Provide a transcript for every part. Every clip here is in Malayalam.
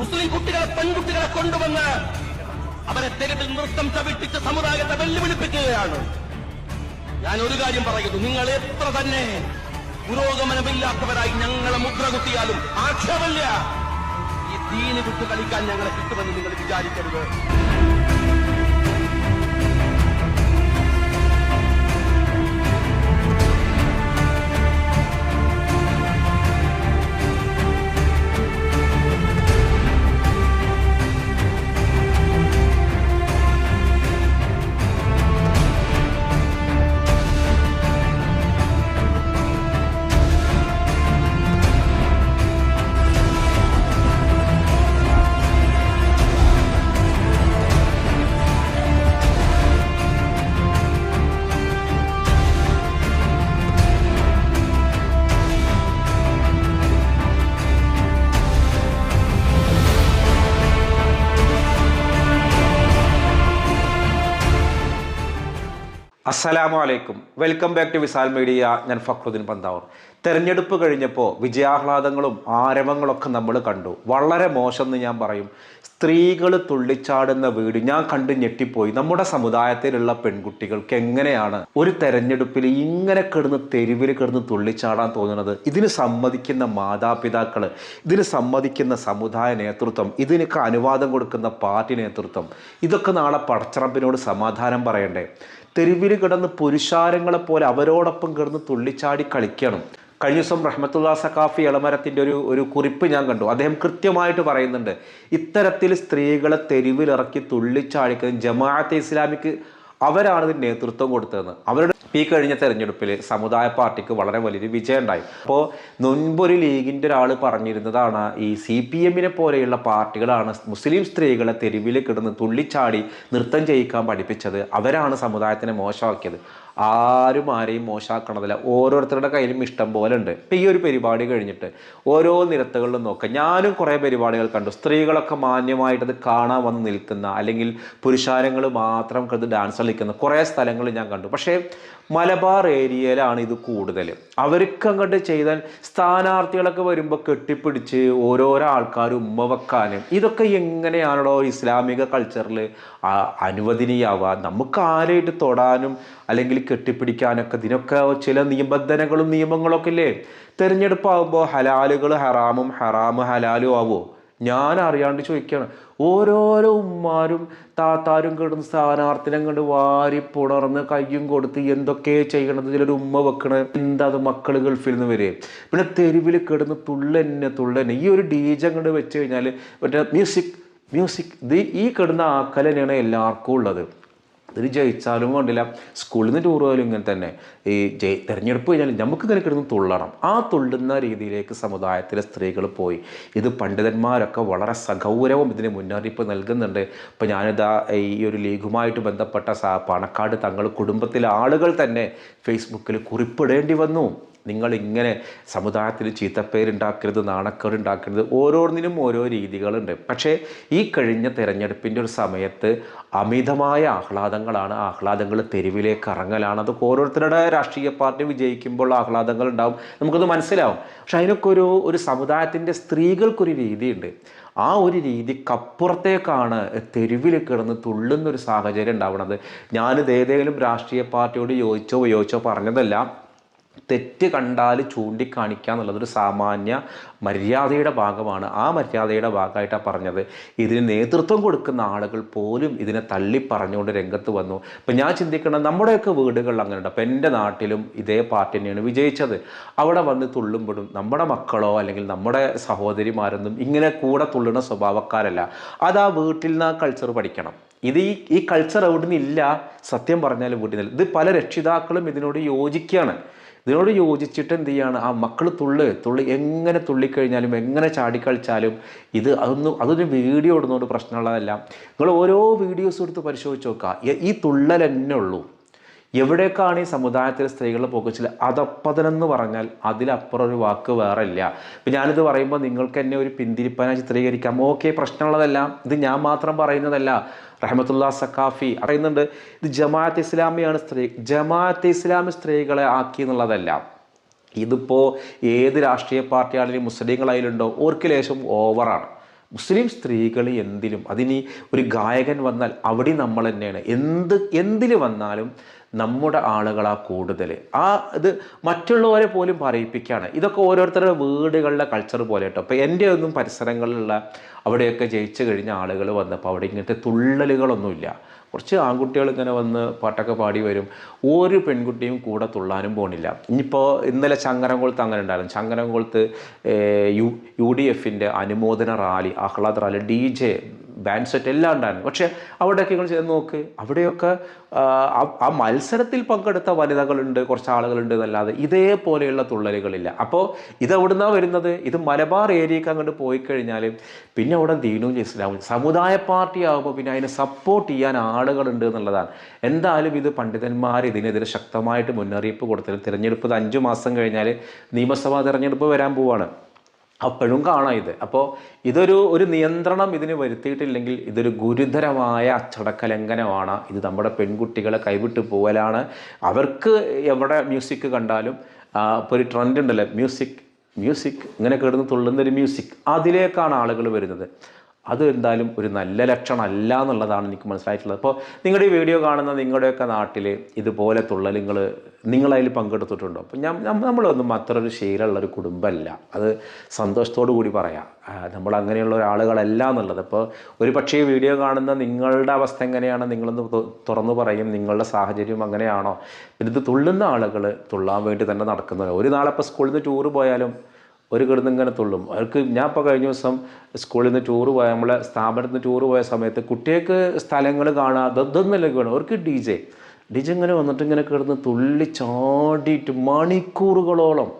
മുസ്ലിം കുട്ടികളെ പെൺകുട്ടികളെ കൊണ്ടുവന്ന് അവരെ തെരുവിൽ നൃത്തം ചവിട്ടിച്ച് സമുദായത്തെ വെല്ലുവിളിപ്പിക്കുകയാണ്. ഞാൻ ഒരു കാര്യം പറയുന്നു. നിങ്ങൾ എത്ര തന്നെ പുരോഗമനമില്ലാത്തവരായി ഞങ്ങളെ മുദ്ര കുത്തിയാലും ആക്ഷേപമില്ല. ഈ ദീന് വിട്ട് കളിക്കാൻ ഞങ്ങളെ കിട്ടുമെന്ന് നിങ്ങൾ വിചാരിക്കരുത്. അസ്സലാമു അലൈക്കും welcome back to Wisal media. ഞാൻ ഫക്രുദ്ദീൻ പന്താവൂർ. തെരഞ്ഞെടുപ്പ് കഴിഞ്ഞപ്പോൾ വിജയാഹ്ലാദങ്ങളും ആരവങ്ങളൊക്കെ നമ്മൾ കണ്ടു. വളരെ മോശം എന്ന് ഞാൻ പറയും. സ്ത്രീകൾ തുള്ളിച്ചാടുന്ന വീട് ഞാൻ കണ്ട് ഞെട്ടിപ്പോയി. നമ്മുടെ സമുദായത്തിലുള്ള പെൺകുട്ടികൾക്ക് എങ്ങനെയാണ് ഒരു തെരഞ്ഞെടുപ്പിൽ ഇങ്ങനെ കിടന്ന് തെരുവിൽ കിടന്ന് തുള്ളിച്ചാടാൻ തോന്നുന്നത്? ഇതിന് സമ്മതിക്കുന്ന മാതാപിതാക്കൾ ഇതിന് സമ്മതിക്കുന്ന സമുദായ നേതൃത്വം ഇതിനൊക്കെ അനുവാദം കൊടുക്കുന്ന പാർട്ടി നേതൃത്വം ഇതൊക്കെ നാളെ പടച്ചറമ്പിനോട് സമാധാനം പറയണ്ടേ? തെരുവിൽ കിടന്ന് പുരുഷാരങ്ങളെ പോലെ അവരോടൊപ്പം കിടന്ന് തുള്ളിച്ചാടി കളിക്കണം. കഴിഞ്ഞ ദിവസം റഹ്മത്തുള്ള സഖാഫി ഇളമരത്തിന്റെ ഒരു ഒരു കുറിപ്പ് ഞാൻ കണ്ടു. അദ്ദേഹം കൃത്യമായിട്ട് പറയുന്നുണ്ട് ഇത്തരത്തിൽ സ്ത്രീകളെ തെരുവിലിറക്കി തുള്ളിച്ചാടിക്കുന്ന ജമാഅത്തെ ഇസ്ലാമിക്ക് അവരാണ് ഇതിന് നേതൃത്വം കൊടുത്തതെന്ന്. അവരുടെ ഈ കഴിഞ്ഞ തെരഞ്ഞെടുപ്പിൽ സമുദായ പാർട്ടിക്ക് വളരെ വലിയൊരു വിജയം ഉണ്ടായി അപ്പോൾ മുൻപൊരു ലീഗിന്റെ ഒരാൾ പറഞ്ഞിരുന്നതാണ് ഈ സി പി എമ്മിനെ പോലെയുള്ള പാർട്ടികളാണ് മുസ്ലിം സ്ത്രീകളെ തെരുവിൽ കിടന്ന് തുള്ളിച്ചാടി നൃത്തം ചെയ്യിക്കാൻ പഠിപ്പിച്ചത്. അവരാണ് സമുദായത്തിനെ മോശമാക്കിയത്. ആരും ആരെയും മോശമാക്കണതില്ല ഓരോരുത്തരുടെ കയ്യിലും ഇഷ്ടം പോലെ ഉണ്ട്. ഇപ്പം ഈ ഒരു പരിപാടി കഴിഞ്ഞിട്ട് ഓരോ നിരത്തുകളിലും നോക്കാം. ഞാനും കുറേ പരിപാടികൾ കണ്ടു. സ്ത്രീകളൊക്കെ മാന്യമായിട്ടത് കാണാൻ വന്ന് നിൽക്കുന്ന അല്ലെങ്കിൽ പുരുഷാരങ്ങൾ മാത്രം കണ്ട് ഡാൻസ് കളിക്കുന്ന കുറേ സ്ഥലങ്ങൾ ഞാൻ കണ്ടു. പക്ഷേ മലബാർ ഏരിയയിലാണ് ഇത് കൂടുതൽ. അവർക്ക് അങ്ങോട്ട് ചെയ്താൽ സ്ഥാനാർത്ഥികളൊക്കെ വരുമ്പോൾ കെട്ടിപ്പിടിച്ച് ഓരോരോ ആൾക്കാർ ഉമ്മ വെക്കാനും. ഇതൊക്കെ എങ്ങനെയാണല്ലോ ഇസ്ലാമിക കൾച്ചറിൽ അനുവദനീയാവുക. നമുക്ക് ആരായിട്ട് തൊടാനും അല്ലെങ്കിൽ കെട്ടിപ്പിടിക്കാനൊക്കെ ഇതിനൊക്കെ ചില നിബന്ധനകളും നിയമങ്ങളൊക്കെ ഇല്ലേ തിരഞ്ഞെടുപ്പാകുമ്പോൾ ഹലാലുകൾ ഹറാമും ഹറാമ് ഹലാലും ആവുമോ ഞാൻ അറിയാണ്ട് ചോദിക്കുകയാണ് ഓരോരോ ഉമ്മാരും താത്താരും കിടന്ന് സ്ഥാനാർത്ഥിനെ കണ്ട് വാരി പുണർന്ന് കയ്യും കൊടുത്ത് എന്തൊക്കെ ചെയ്യണത് ഇതിലൊരു ഉമ്മ വെക്കണ. എന്താ അത് മക്കൾ ഗൾഫിൽ നിന്ന് വരെ? പിന്നെ തെരുവിൽ കിടന്ന് തുള്ളന്നെ തുള്ളന്നെ. ഈ ഒരു ഡീജം കണ്ട് വെച്ച് കഴിഞ്ഞാൽ മറ്റേ മ്യൂസിക് മ്യൂസിക് ഈ കിടന്ന ആക്കൽ എല്ലാവർക്കും ഉള്ളത്. ഇതിൽ ജയിച്ചാലും വേണ്ടില്ല സ്കൂളിൽ നിന്ന് ടൂർ പോയാലും ഇങ്ങനെ തന്നെ. ഈ ജയി തെരഞ്ഞെടുപ്പ് കഴിഞ്ഞാൽ നമുക്ക് ഇങ്ങനെ കിടന്ന് തുള്ളണം. ആ തുള്ളുന്ന രീതിയിലേക്ക് സമുദായത്തിലെ സ്ത്രീകൾ പോയി. ഇത് പണ്ഡിതന്മാരൊക്കെ വളരെ സഗൗരവം ഇതിന് മുന്നറിയിപ്പ് നൽകുന്നുണ്ട്. ഇപ്പം ഞാനിതാ ഈ ഒരു ലീഗുമായിട്ട് ബന്ധപ്പെട്ട പണക്കാട് തങ്ങൾ കുടുംബത്തിലെ ആളുകൾ തന്നെ ഫേസ്ബുക്കിൽ കുറിപ്പിടേണ്ടി വന്നു. നിങ്ങൾ ഇങ്ങനെ സമുദായത്തിൽ ചീത്തപ്പേരുണ്ടാക്കരുത് നാണക്കേട് ഉണ്ടാക്കരുത് ഓരോന്നിനും ഓരോ രീതികളുണ്ട്. പക്ഷേ ഈ കഴിഞ്ഞ തെരഞ്ഞെടുപ്പിന്റെ ഒരു സമയത്ത് അമിതമായ ആഹ്ലാദങ്ങളാണ് ആഹ്ലാദങ്ങൾ തെരുവിലേക്ക് ഇറങ്ങലാണ്. അതൊക്കെ ഓരോരുത്തരുടെ രാഷ്ട്രീയ പാർട്ടി വിജയിക്കുമ്പോൾ ആഹ്ലാദങ്ങൾ ഉണ്ടാവും. നമുക്കത് മനസ്സിലാവും. പക്ഷെ അതിനൊക്കെ ഒരു ഒരു സമുദായത്തിന്റെ സ്ത്രീകൾക്കൊരു രീതിയുണ്ട്. ആ ഒരു രീതിക്കപ്പുറത്തേക്കാണ് തെരുവിൽ കിടന്ന് തുള്ളുന്നൊരു സാഹചര്യം ഉണ്ടാവുന്നത് ഞാനിത് ഏതെങ്കിലും രാഷ്ട്രീയ പാർട്ടിയോട് യോജിച്ചോ യോജിച്ചോ പറഞ്ഞതല്ല. തെറ്റ് കണ്ടാൽ ചൂണ്ടിക്കാണിക്കുക എന്നുള്ളത് ഒരു സാമാന്യ മര്യാദയുടെ ഭാഗമാണ്. ആ മര്യാദയുടെ ഭാഗമായിട്ടാണ് പറഞ്ഞത്. ഇതിന് നേതൃത്വം കൊടുക്കുന്ന ആളുകൾ പോലും ഇതിനെ തള്ളി പറഞ്ഞുകൊണ്ട് രംഗത്ത് വന്നു. ഇപ്പം ഞാൻ ചിന്തിക്കണം നമ്മുടെയൊക്കെ വീടുകളിൽ അങ്ങനെയുണ്ട്. അപ്പം എന്റെ നാട്ടിലും ഇതേ പാർട്ടി തന്നെയാണ് വിജയിച്ചത്. അവിടെ വന്ന് തുള്ളുമ്പോഴും നമ്മുടെ മക്കളോ അല്ലെങ്കിൽ നമ്മുടെ സഹോദരിമാരൊന്നും ഇങ്ങനെ കൂടെ തുള്ളുന്ന സ്വഭാവക്കാരല്ല. അത് ആ വീട്ടിൽ നിന്ന് ആ കൾച്ചർ പഠിക്കണം. ഇത് ഈ ഈ കൾച്ചർ എവിടെ നിന്നില്ല സത്യം പറഞ്ഞാൽ വീട്ടിൽ നിന്നില്ല ഇത് പല രക്ഷിതാക്കളും ഇതിനോട് യോജിക്കുകയാണ്. ഇതിനോട് യോജിച്ചിട്ട് എന്ത് ചെയ്യാണ്? ആ മക്കൾ തുള്ളു തുള്ളി എങ്ങനെ തുള്ളിക്കഴിഞ്ഞാലും എങ്ങനെ ചാടിക്കളിച്ചാലും ഇത് അതൊന്നും അതൊരു വീഡിയോ ഇടുന്നതുകൊണ്ട് പ്രശ്നമുള്ളതല്ല. നിങ്ങൾ ഓരോ വീഡിയോസ് എടുത്ത് പരിശോധിച്ച് നോക്കുക. ഈ- തുള്ളൽ തന്നെ ഉള്ളൂ. എവിടേക്കാണ് ഈ സമുദായത്തിൽ സ്ത്രീകളുടെ പോക്കച്ചിൽ അതപ്പതനെന്ന് പറഞ്ഞാൽ അതിലപ്പുറം ഒരു വാക്ക് വേറെ ഇല്ല. ഇപ്പം ഞാനിത് പറയുമ്പോൾ നിങ്ങൾക്ക് എന്നെ ഒരു പിന്തിരിപ്പന ചിത്രീകരിക്കാം. ഓക്കെ പ്രശ്നമുള്ളതല്ല ഇത് ഞാൻ മാത്രം പറയുന്നതല്ല. റഹമത്തുള്ള സക്കാഫി അറിയുന്നുണ്ട് ഇത് ജമാഅത്ത് ഇസ്ലാമിയാണ് സ്ത്രീ ജമാഅത്ത് ഇസ്ലാമി സ്ത്രീകളെ ആക്കി എന്നുള്ളതല്ല. ഇതിപ്പോൾ ഏത് രാഷ്ട്രീയ പാർട്ടിയാണെങ്കിലും മുസ്ലിങ്ങളായാലുണ്ടോ ഓർക്ക് ലേശം ഓവറാണ്. മുസ്ലിം സ്ത്രീകൾ എന്തിലും അതിനി ഒരു ഗായകൻ വന്നാൽ അവിടെ നമ്മൾ തന്നെയാണ്. എന്ത് എന്തിൽ വന്നാലും നമ്മുടെ ആളുകളാ കൂടുതൽ ആ ഇത് മറ്റുള്ളവരെ പോലും പറയിപ്പിക്കുകയാണ് ഇതൊക്കെ ഓരോരുത്തരുടെ വീടുകളിലെ കൾച്ചർ പോലെ കേട്ടോ. അപ്പോൾ എന്റെ ഒന്നും പരിസരങ്ങളിലുള്ള അവിടെയൊക്കെ ജയിച്ചു കഴിഞ്ഞ ആളുകൾ വന്നപ്പോൾ അവിടെ ഇങ്ങനത്തെ തുള്ളലുകളൊന്നുമില്ല. കുറച്ച് ആൺകുട്ടികൾ ഇങ്ങനെ വന്ന് പാട്ടൊക്കെ പാടി വരും. ഒരു പെൺകുട്ടിയും കൂടെ തുള്ളാനും പോണില്ല. ഇനിയിപ്പോൾ ഇന്നലെ ചങ്ങരംകുളത്ത് അങ്ങനെ ഉണ്ടായിരുന്നു. ചങ്ങരംകുളത്ത് യു യു ഡി എഫിന്റെ അനുമോദന rally ആഹ്ലാദ് rally D J band set എല്ലാം ഉണ്ടായിരുന്നു പക്ഷെ അവിടെയൊക്കെ നിങ്ങൾ ചെയ്ത് നോക്ക് അവിടെയൊക്കെ ആ, മത്സരത്തിൽ പങ്കെടുത്ത വനിതകളുണ്ട് കുറച്ച് ആളുകളുണ്ട് എന്നല്ലാതെ ഇതേപോലെയുള്ള തുള്ളലുകളില്ല. അപ്പോൾ ഇത് ഇതെവിടുന്നാണ് വരുന്നത്? ഇത് മലബാർ ഏരിയക്ക് അങ്ങോട്ട് പോയി കഴിഞ്ഞാൽ പിന്നെ അവിടെ ദീനും ഇസ്ലാമും സമുദായ പാർട്ടി ആകുമ്പോൾ പിന്നെ അതിനെ സപ്പോർട്ട് ചെയ്യാൻ ആളുകളുണ്ട് എന്നുള്ളതാണ്. എന്തായാലും ഇത് പണ്ഡിതന്മാർ ഇതിനെതിരെ ശക്തമായിട്ട് മുന്നറിയിപ്പ് കൊടുത്തത് തിരഞ്ഞെടുപ്പ് അഞ്ച് മാസം കഴിഞ്ഞാൽ നിയമസഭാ തിരഞ്ഞെടുപ്പ് വരാൻ പോവാണ്. അപ്പോഴും കാണാം ഇത്. അപ്പോൾ ഇതൊരു ഒരു നിയന്ത്രണം ഇതിന് വരുത്തിയിട്ടില്ലെങ്കിൽ ഇതൊരു ഗുരുതരമായ അച്ചടക്ക ലംഘനമാണ് ഇത് നമ്മുടെ പെൺകുട്ടികളെ കൈവിട്ട് പോകലാണ് അവർക്ക് എവിടെ മ്യൂസിക് കണ്ടാലും ഇപ്പോൾ ഒരു ട്രെൻഡ് ഉണ്ടല്ലോ മ്യൂസിക് മ്യൂസിക് ഇങ്ങനെ കിടന്ന് തുള്ളുന്ന ഒരു മ്യൂസിക് അതിലേക്കാണ് ആളുകൾ വരുന്നത്. അത് എന്തായാലും ഒരു നല്ല ലക്ഷണമല്ല എന്നുള്ളതാണ് എനിക്ക് മനസ്സിലായിട്ടുള്ളത്. അപ്പോൾ നിങ്ങളുടെ ഈ വീഡിയോ കാണുന്ന നിങ്ങളുടെയൊക്കെ നാട്ടിൽ ഇതുപോലെ തുള്ളലുകൾ നിങ്ങളതിൽ പങ്കെടുത്തിട്ടുണ്ടോ? അപ്പം ഞാൻ നമ്മളൊന്നും അത്ര ഒരു ശീലമുള്ള ഒരു കുടുംബമല്ല. അത് സന്തോഷത്തോടു കൂടി പറയാം. നമ്മൾ അങ്ങനെയുള്ള ഒരാളുകളല്ല എന്നുള്ളത്. അപ്പോൾ ഒരു പക്ഷേ വീഡിയോ കാണുന്ന നിങ്ങളുടെ അവസ്ഥ എങ്ങനെയാണ്? നിങ്ങളൊന്ന് തുറന്നു പറയും. നിങ്ങളുടെ സാഹചര്യം അങ്ങനെയാണോ? പിന്നെ ഇത് തുള്ളുന്ന ആളുകൾ തുള്ളാൻ വേണ്ടി തന്നെ നടക്കുന്നവരാണ് ഒരു നാളെ ഇപ്പോൾ സ്കൂളിൽ നിന്ന് ടൂറ് പോയാലും ഒരു കിടന്നിങ്ങനെ തുള്ളും. അവർക്ക് ഞാൻ ഇപ്പോൾ കഴിഞ്ഞ ദിവസം സ്കൂളിൽ നിന്ന് ടൂർ പോയ നമ്മളെ സ്ഥാപനത്തിൽ നിന്ന് ടൂറ് പോയ സമയത്ത് കുട്ടികൾക്ക് സ്ഥലങ്ങൾ കാണാം അതൊന്നല്ല വേണം അവർക്ക് ഡി ജെ ഡി ജെ ഇങ്ങനെ വന്നിട്ട് ഇങ്ങനെ കിടന്ന് തുള്ളി ചാടിയിട്ട് മണിക്കൂറുകളോളം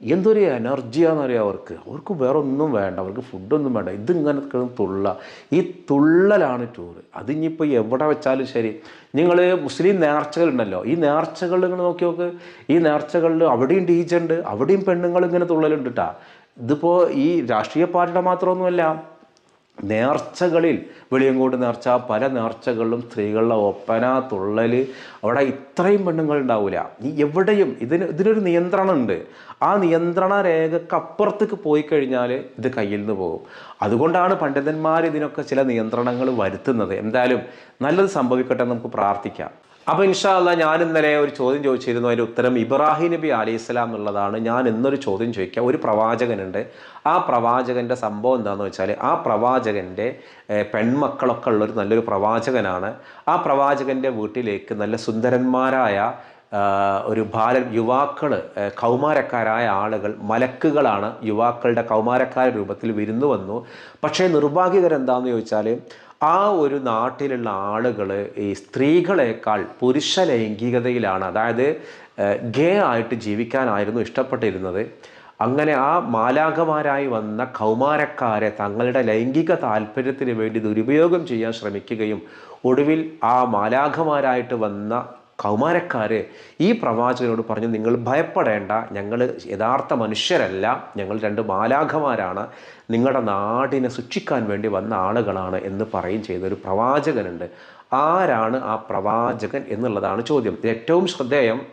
എന്തൊരു എനർജിയാണെന്നറിയാം അവർക്ക്? അവർക്ക് വേറെ ഒന്നും വേണ്ട. അവർക്ക് ഫുഡൊന്നും വേണ്ട. ഇതിങ്ങനെ തുള്ള. ഈ തുള്ളലാണ് ടൂറ് അതിനിപ്പോൾ എവിടെ വെച്ചാലും ശരി. നിങ്ങൾ മുസ്ലിം നേർച്ചകളുണ്ടല്ലോ. ഈ നേർച്ചകൾ നിങ്ങൾ നോക്കി നോക്ക്. ഈ നേർച്ചകളിൽ അവിടെയും ടീച്ചുണ്ട് അവിടെയും പെണ്ണുങ്ങൾ ഇങ്ങനെ തുള്ളലുണ്ട് കേട്ടാ ഇതിപ്പോൾ ഈ രാഷ്ട്രീയ പാർട്ടിയുടെ മാത്രമൊന്നുമല്ല. നേർച്ചകളിൽ വെളിയങ്കോട്ട് നേർച്ച പല നേർച്ചകളിലും സ്ത്രീകളുടെ ഒപ്പന തുള്ളൽ അവിടെ ഇത്രയും പെണ്ണുങ്ങൾ ഉണ്ടാവില്ല ഈ എവിടെയും ഇതിന് ഇതിനൊരു നിയന്ത്രണമുണ്ട്. ആ നിയന്ത്രണ രേഖക്ക് അപ്പുറത്തേക്ക് പോയി കഴിഞ്ഞാൽ ഇത് കയ്യിൽ നിന്ന് പോകും. അതുകൊണ്ടാണ് പണ്ഡിതന്മാർ ഇതിനൊക്കെ ചില നിയന്ത്രണങ്ങൾ വരുത്തുന്നത്. എന്തായാലും നല്ലത് സംഭവിക്കട്ടെ നമുക്ക് പ്രാർത്ഥിക്കാം. അപ്പോൾ ഇൻഷാല്ല ഞാൻ ഇന്നലെ ഒരു ചോദ്യം ചോദിച്ചിരുന്നു. അതിന്റെ ഉത്തരം ഇബ്രാഹിം നബി അലൈഹി ഇസ്ലാം എന്നുള്ളതാണ്. ഞാൻ ഇന്നൊരു ചോദ്യം ചോദിക്കുക ഒരു പ്രവാചകനുണ്ട്. ആ പ്രവാചകന്റെ സംഭവം എന്താണെന്ന് വെച്ചാൽ ആ പ്രവാചകന്റെ പെൺമക്കളൊക്കെ ഉള്ളൊരു നല്ലൊരു പ്രവാചകനാണ്. ആ പ്രവാചകന്റെ വീട്ടിലേക്ക് നല്ല സുന്ദരന്മാരായ ഒരു ബാല യുവാക്കൾ കൗമാരക്കാരായ ആളുകൾ മലക്കുകളാണ് യുവാക്കളുടെ കൗമാരക്കാര രൂപത്തിൽ വിരുന്നു വന്നു. പക്ഷേ നിർഭാഗ്യകരം എന്താണെന്ന് ചോദിച്ചാൽ ആ ഒരു നാട്ടിലുള്ള ആളുകൾ ഈ സ്ത്രീകളെക്കാൾ പുരുഷ ലൈംഗികതയിലാണ് അതായത് ഗേ ആയിട്ട് ജീവിക്കാനായിരുന്നു ഇഷ്ടപ്പെട്ടിരുന്നത്. അങ്ങനെ ആ മാലാഖമാരായി വന്ന കൗമാരക്കാരെ തങ്ങളുടെ ലൈംഗിക താല്പര്യത്തിന് വേണ്ടി ദുരുപയോഗം ചെയ്യാൻ ശ്രമിക്കുകയും ഒടുവിൽ ആ മാലാഖമാരായിട്ട് വന്ന കൗമാരക്കാര് ഈ പ്രവാചകനോട് പറഞ്ഞു നിങ്ങൾ ഭയപ്പെടേണ്ട. ഞങ്ങൾ യഥാർത്ഥ മനുഷ്യരല്ല. ഞങ്ങൾ രണ്ട് മാലാഖമാരാണ്. നിങ്ങളുടെ നാടിനെ സൂക്ഷിക്കാൻ വേണ്ടി വന്ന ആളുകളാണ് എന്ന് പറയും ചെയ്ത ഒരു പ്രവാചകനുണ്ട്. ആരാണ് ആ പ്രവാചകൻ എന്നുള്ളതാണ് ചോദ്യം. ഏറ്റവും ശ്രദ്ധേയം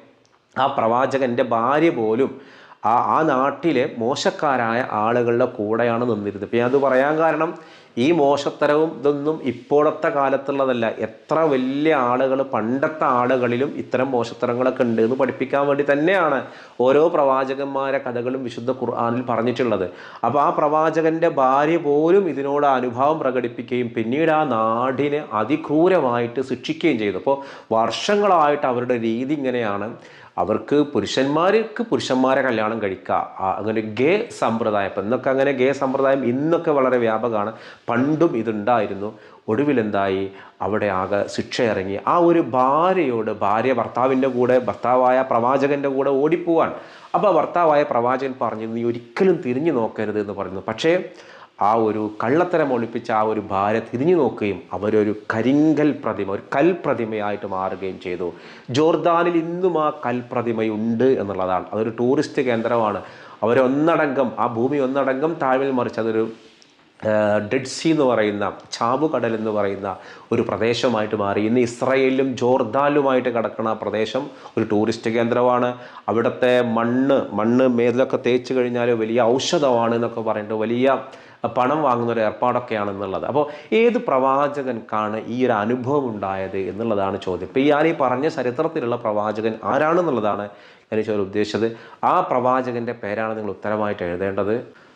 ആ പ്രവാചകന്റെ ഭാര്യ പോലും ആ ആ നാട്ടിലെ മോശക്കാരായ ആളുകളുടെ കൂടെയാണ് നിന്നിരുന്നത്. ഇപ്പം അത് പറയാൻ കാരണം ഈ മോശത്തരവും ഇതൊന്നും ഇപ്പോഴത്തെ കാലത്തുള്ളതല്ല. എത്ര വലിയ ആളുകൾ പണ്ടത്തെ ആളുകളിലും ഇത്തരം മോശത്തരങ്ങളൊക്കെ ഉണ്ട് എന്ന് പഠിപ്പിക്കാൻ വേണ്ടി തന്നെയാണ് ഓരോ പ്രവാചകന്മാരെ കഥകളും വിശുദ്ധ ഖുർആാനിൽ പറഞ്ഞിട്ടുള്ളത്. അപ്പോൾ ആ പ്രവാചകന്റെ ഭാര്യ പോലും ഇതിനോട് അനുഭാവം പ്രകടിപ്പിക്കുകയും പിന്നീട് ആ നാടിനെ അതിക്രൂരമായിട്ട് ശിക്ഷിക്കുകയും ചെയ്തു. അപ്പോൾ വർഷങ്ങളായിട്ട് അവരുടെ രീതി ഇങ്ങനെയാണ്. അവർക്ക് പുരുഷന്മാർക്ക് പുരുഷന്മാരെ കല്യാണം കഴിക്കുക. അങ്ങനെ ഗേ സമ്പ്രദായം. ഇപ്പം ഇന്നൊക്കെ അങ്ങനെ ഗേ സമ്പ്രദായം ഇന്നൊക്കെ വളരെ വ്യാപകമാണ്. പണ്ടും ഇതുണ്ടായിരുന്നു. ഒടുവിലെന്തായി? അവിടെ ആകെ ശിക്ഷ ഇറങ്ങി ആ ഒരു ഭാര്യയോട് ഭാര്യ ഭർത്താവിന്റെ കൂടെ ഭർത്താവായ പ്രവാചകന്റെ കൂടെ ഓടിപ്പോവാൻ. അപ്പോൾ ഭർത്താവായ പ്രവാചകൻ പറഞ്ഞു നീ ഒരിക്കലും തിരിഞ്ഞു നോക്കരുത് എന്ന് പറയുന്നു. പക്ഷേ ആ ഒരു കള്ളത്തരം ഒളിപ്പിച്ച ആ ഒരു ഭാര്യ തിരിഞ്ഞു നോക്കുകയും അവരൊരു കരിങ്കൽ പ്രതിമ ഒരു കൽപ്രതിമയായിട്ട് മാറുകയും ചെയ്തു. ജോർദാനിൽ ഇന്നും ആ കൽപ്രതിമയുണ്ട് എന്നുള്ളതാണ്. അതൊരു ടൂറിസ്റ്റ് കേന്ദ്രമാണ്. അവരൊന്നടങ്കം ആ ഭൂമി ഒന്നടങ്കം താഴ്വിൽ മറിച്ച് അതൊരു ഡെഡ് സി എന്ന് പറയുന്ന ചാവുകടൽ എന്ന് പറയുന്ന ഒരു പ്രദേശമായിട്ട് മാറി. ഇന്ന് ഇസ്രയേലിലും ജോർദാലുമായിട്ട് കിടക്കുന്ന പ്രദേശം ഒരു ടൂറിസ്റ്റ് കേന്ദ്രമാണ്. അവിടുത്തെ മണ്ണ് മണ്ണ് മേതിലൊക്കെ തേച്ച് കഴിഞ്ഞാൽ വലിയ ഔഷധമാണ് എന്നൊക്കെ പറഞ്ഞിട്ട് വലിയ പണം വാങ്ങുന്ന ഒരു ഏർപ്പാടൊക്കെയാണെന്നുള്ളത്. അപ്പോൾ ഏത് പ്രവാചകൻക്കാണ് ഈ ഒരു അനുഭവം ഉണ്ടായത് എന്നുള്ളതാണ് ചോദ്യം. ഇപ്പോൾ ഈ ഞാൻ പറഞ്ഞ ചരിത്രത്തിലുള്ള പ്രവാചകൻ ആരാണെന്നുള്ളതാണ് ഞാൻ ചോദ്യം ഉദ്ദേശിച്ചത്. ആ പ്രവാചകന്റെ പേരാണ് നിങ്ങൾ ഉത്തരമായിട്ട് എഴുതേണ്ടത്.